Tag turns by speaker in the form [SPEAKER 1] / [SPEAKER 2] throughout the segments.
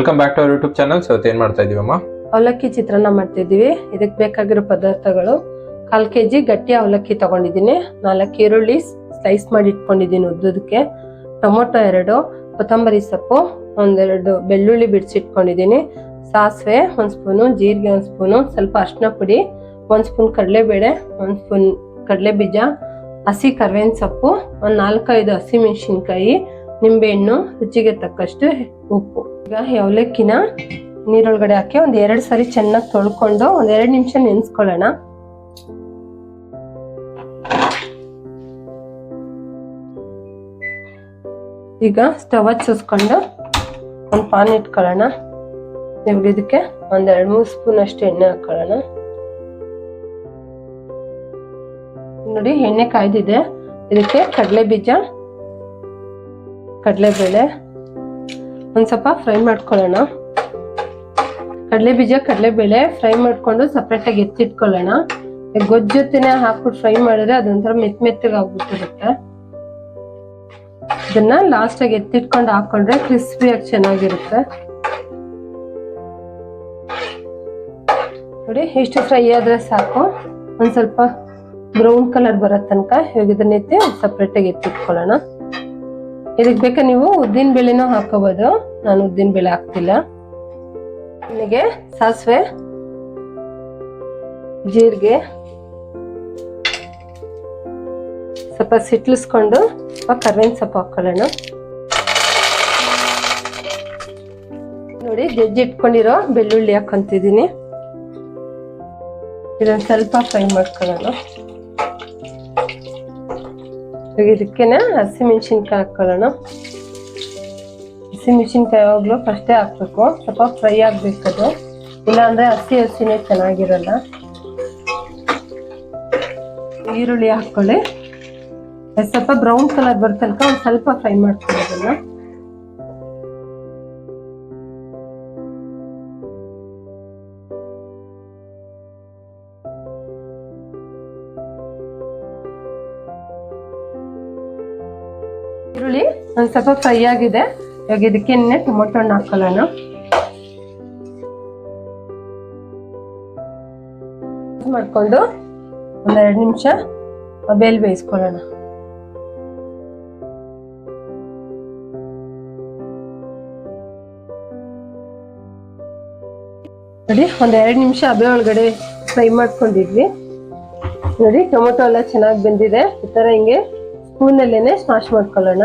[SPEAKER 1] Welcome back to our YouTube channel so ಏನ್ ಮಾಡ್ತಾ ಇದೀವಮ್ಮ
[SPEAKER 2] ಅವಲಕ್ಕಿ ಚಿತ್ರಾನ್ನ ಮಾಡ್ತಿದ್ದೀವಿ. ಇದಕ್ಕೆ ಬೇಕಾಗಿರೋ ಪದಾರ್ಥಗಳು ಕಾಲ್ ಕೆ ಜಿ ಗಟ್ಟಿ ಅವಲಕ್ಕಿ ತಗೊಂಡಿದ್ದೀನಿ. ನಾಲ್ಕು ಈರುಳ್ಳಿ ಸ್ಲೈಸ್ ಮಾಡಿ ಇಟ್ಕೊಂಡಿದ್ದೀನಿ ಉದ್ದುದಕ್ಕೆ ಟೊಮೊಟೊ ಎರಡು, ಕೊತ್ತಂಬರಿ ಸೊಪ್ಪು, ಒಂದೆರಡು ಬೆಳ್ಳುಳ್ಳಿ ಬಿಡಿಸಿಟ್ಕೊಂಡಿದ್ದೀನಿ ಸಾಸಿವೆ ಒಂದು ಸ್ಪೂನು, ಜೀರಿಗೆ ಒಂದು ಸ್ಪೂನು, ಸ್ವಲ್ಪ ಅರಿಶಿನ ಪುಡಿ, ಒಂದು ಸ್ಪೂನ್ ಕಡಲೆಬೇಳೆ, ಒಂದು ಸ್ಪೂನ್ ಕಡಲೆ ಬೀಜ ಹಸಿ ಕರ್ಬೇವಿನ ಸೊಪ್ಪು, ಒಂದು ನಾಲ್ಕೈದು ಹಸಿ ಮೆಣಸಿನ್ಕಾಯಿ ನಿಂಬೆಹಣ್ಣು ರುಚಿಗೆ ತಕ್ಕಷ್ಟು ಉಪ್ಪು. ಈಗ ಅವಲಕ್ಕಿನ ನೀರೊಳಗಡೆ ಹಾಕಿ ಒಂದ್ ಎರಡು ಸರಿ ಚೆನ್ನಾಗಿ ತೊಳ್ಕೊಂಡು ಒಂದ್ ಎರಡು ನಿಮಿಷ ನೆನ್ಸ್ಕೊಳ್ಳೋಣ. ಈಗ ಸ್ಟವ್ ಹಚ್ಚಿಸ್ಕೊಂಡು ಒಂದು ಪಾನ್ ಇಟ್ಕೊಳ್ಳೋಣ. ಇವಾಗ ಇದಕ್ಕೆ ಒಂದ್ ಎರಡು ಮೂರು ಸ್ಪೂನ್ ಅಷ್ಟು ಎಣ್ಣೆ ಹಾಕೊಳ್ಳೋಣ. ನೋಡಿ ಎಣ್ಣೆ ಕಾಯ್ದಿದೆ. ಇದಕ್ಕೆ ಕಡಲೆ ಬೀಜ ಕಡಲೆಬೇಳೆ, ಒಂದು ಸ್ವಲ್ಪ ಫ್ರೈ ಮಾಡ್ಕೊಳ್ಳೋಣ. ಕಡಲೆ ಬೀಜ ಕಡಲೆಬೇಳೆ ಫ್ರೈ ಮಾಡಿಕೊಂಡು ಸಪ್ರೇಟಾಗಿ ಎತ್ತಿಟ್ಕೊಳ್ಳೋಣ. ಗೊಜ್ಜು ಹಾಕ್ಬಿಟ್ಟು ಫ್ರೈ ಮಾಡಿದ್ರೆ ಅದೊಂಥರ ಮೆತ್ ಮೆತ್ತಗೆ ಆಗ್ಬಿಟ್ಟಿರುತ್ತೆ. ಇದನ್ನ ಲಾಸ್ಟಾಗಿ ಎತ್ತಿಟ್ಕೊಂಡು ಹಾಕೊಂಡ್ರೆ ಕ್ರಿಸ್ಪಿಯಾಗಿ ಚೆನ್ನಾಗಿರುತ್ತೆ. ನೋಡಿ ಇಷ್ಟು ಫ್ರೈ ಆದ್ರೆ ಸಾಕು. ಒಂದು ಸ್ವಲ್ಪ ಬ್ರೌನ್ ಕಲರ್ ಬರೋ ತನಕ ಇವಾಗ ಇದನ್ನ ಎತ್ತಿ ಸಪ್ರೇಟ್ ಆಗಿ ಎತ್ತಿಟ್ಕೊಳ್ಳೋಣ. ಇದಕ್ಕೆ ಬೇಕಾ ನೀವು ಉದ್ದಿನ ಬೇಳೆನೂ ಹಾಕೋಬೋದು. ನಾನು ಉದ್ದಿನ ಬೇಳೆ ಹಾಕ್ತಿಲ್ಲ. ನನಗೆ ಸಾಸಿವೆ, ಜೀರಿಗೆ, ಸ್ವಲ್ಪ ಸಿಟ್ಲಿಸ್ಕೊಂಡು ಕರ್ಬೇವಿನ ಸೊಪ್ಪು ಹಾಕೊಳ್ಳೋಣ. ನೋಡಿ, ಜಜ್ಜಿ ಇಟ್ಕೊಂಡಿರೋ ಬೆಳ್ಳುಳ್ಳಿ ಹಾಕೊಂತಿದ್ದೀನಿ. ಇದನ್ನು ಸ್ವಲ್ಪ ಫ್ರೈ ಮಾಡ್ಕೊಳ್ಳೋಣ. ಇದಕ್ಕೆನೆ ಹಸಿಮೆಣ್ಸಿನ್ಕಾಯಿ ಹಾಕೊಳ್ಳೋಣ. ಹಸಿಮೆಣ್ಸಿನ್ಕಾಯಿ ಯಾವಾಗಲೂ ಫಸ್ಟೇ ಹಾಕ್ಬೇಕು. ಸ್ವಲ್ಪ ಫ್ರೈ ಆಗಬೇಕದು ಇಲ್ಲಾಂದರೆ ಹಸಿ ಹಸಿನೇ ಚೆನ್ನಾಗಿರಲ್ಲ. ಈರುಳ್ಳಿ ಹಾಕ್ಕೊಳ್ಳಿ. ಸ್ವಲ್ಪ ಬ್ರೌನ್ ಕಲರ್ ಬರೋ ತನಕ ಒಂದು ಸ್ವಲ್ಪ ಫ್ರೈ ಮಾಡ್ಕೊಳ್ಳೋದನ್ನ. ಈರುಳ್ಳಿ ಒಂದ್ ಸ್ವಲ್ಪ ಫ್ರೈ ಆಗಿದೆ. ಇವಾಗ ಇದಕ್ಕೆ ಟೊಮೊಟೊ ಹಣ್ಣು ಹಾಕೊಳ್ಳೋಣ. ಮಾಡ್ಕೊಂಡು ಒಂದೆರಡು ನಿಮಿಷ ಬೇಲ್ ಬೇಯಿಸ್ಕೊಳ್ಳೋಣ. ನೋಡಿ ಒಂದೆರಡು ನಿಮಿಷ ಹಬೆ ಒಳಗಡೆ ಫ್ರೈ ಮಾಡ್ಕೊಂಡಿದ್ವಿ. ನೋಡಿ, ಟೊಮೊಟೊ ಎಲ್ಲ ಚೆನ್ನಾಗಿ ಬೆಂದಿದೆ. ಈ ತರ ಹಿಂಗೆ ಸ್ಪೂನಲ್ಲೇನೆ ಸ್ಮಾಶ್ ಮಾಡ್ಕೊಳ್ಳೋಣ.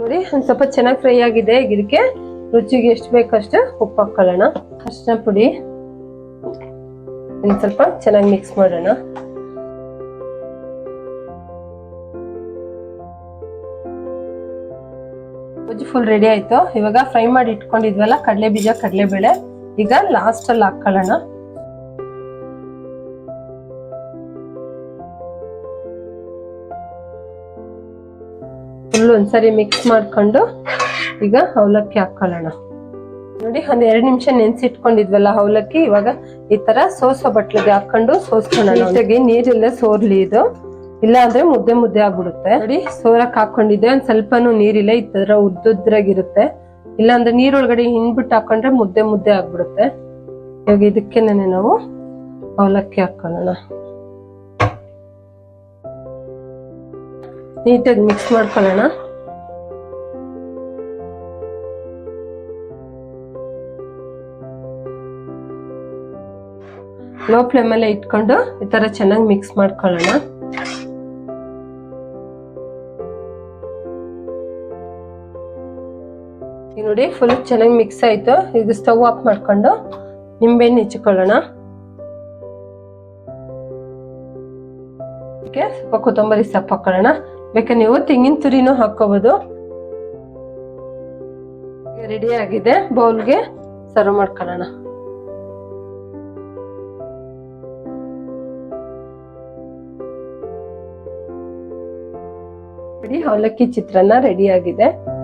[SPEAKER 2] ನೋಡಿ, ಒಂದ್ ಸ್ವಲ್ಪ ಚೆನ್ನಾಗಿ ಫ್ರೈ ಆಗಿದೆ ಈಗ ಇದಕ್ಕೆ ರುಚಿಗೆ ಎಷ್ಟು ಬೇಕಷ್ಟು ಉಪ್ಪು ಹಾಕೊಳ್ಳೋಣ ಅರಿಶಿನ ಪುಡಿ. ಇನ್ನು ಸ್ವಲ್ಪ ಚೆನ್ನಾಗಿ ಮಿಕ್ಸ್ ಮಾಡೋಣ. ಗೊಜ್ಜು ಫುಲ್ ರೆಡಿ ಆಯ್ತು. ಇವಾಗ ಫ್ರೈ ಮಾಡಿ ಇಟ್ಕೊಂಡಿದ್ವಲ್ಲ ಕಡಲೆ ಬೀಜ ಕಡಲೆಬೇಳೆ. ಈಗ ಲಾಸ್ಟ್ ಅಲ್ಲಿ ಹಾಕೊಳ್ಳೋಣ. ಫುಲ್ ಒಂದ್ಸರಿ ಮಿಕ್ಸ್ ಮಾಡ್ಕೊಂಡು ಈಗ ಅವಲಕ್ಕಿ ಹಾಕೊಳ್ಳೋಣ. ನೋಡಿ, ಒಂದ್ ಎರಡ್ ನಿಮಿಷ ನೆನ್ಸಿಟ್ಕೊಂಡಿದ್ವಲ್ಲ ಅವಲಕ್ಕಿ, ಇವಾಗ ಈ ತರ ಸೋಸೋ ಬಟ್ಲಿಗೆ ಹಾಕೊಂಡು ಸೋಸ್ಕೊಳ್ಳೋಣ. ನೀರೆಲ್ಲ ಸೋರ್ಲಿ ಇದು. ಇಲ್ಲ ಅಂದ್ರೆ ಮುದ್ದೆ ಮುದ್ದೆ ಆಗ್ಬಿಡುತ್ತೆ. ನೋಡಿ ಸೋರಕ್ ಹಾಕೊಂಡಿದ್ದೆ. ಒಂದ್ ಸ್ವಲ್ಪನೂ ನೀರಿಲ್ಲ, ಈ ತರ ಉದ್ದುದ್ರಾಗಿರುತ್ತೆ. ಇಲ್ಲ ಅಂದ್ರೆ ನೀರೊಳಗಡೆ ಹಿಂಡ್ಬಿಟ್ಟು ಹಾಕೊಂಡ್ರೆ ಮುದ್ದೆ ಮುದ್ದೆ ಆಗ್ಬಿಡುತ್ತೆ. ಇವಾಗ ಇದಕ್ಕೇನೆ ನಾವು ಅವಲಕ್ಕಿ ಹಾಕೊಳ್ಳೋಣ. ನೀಟಾಗಿ ಮಿಕ್ಸ್ ಮಾಡ್ಕೊಳ್ಳೋಣ. ಲೋ ಫ್ಲೇಮಲ್ಲೇ ಇಟ್ಕೊಂಡು ಈ ತರ ಚೆನ್ನಾಗಿ ಮಿಕ್ಸ್ ಮಾಡ್ಕೊಳ್ಳೋಣ. ಈಗ ನೋಡಿ ಫುಲ್ ಚೆನ್ನಾಗಿ ಮಿಕ್ಸ್ ಆಯ್ತು. ಈಗ ಸ್ಟವ್ ಆಫ್ ಮಾಡ್ಕೊಂಡು ನಿಂಬೆಹಣ್ಣು ಹೆಚ್ಚಿಕೊಳ್ಳೋಣ. ಸ್ವಲ್ಪ ಕೊತ್ತಂಬರಿ ಸೊಪ್ಪು ಹಾಕೊಳ್ಳೋಣ. ಬೇಕಾದ್ರೆ ನೀವು ತೆಂಗಿನ ತುರಿನೂ ಹಾಕೋಬಹುದು ರೆಡಿ ಆಗಿದೆ. ಬೌಲ್ಗೆ ಸರ್ವ್ ಮಾಡ್ಕೊಳ್ಳೋಣ. ಅವಲಕ್ಕಿ ಚಿತ್ರಾನ್ನ ರೆಡಿ ಆಗಿದೆ.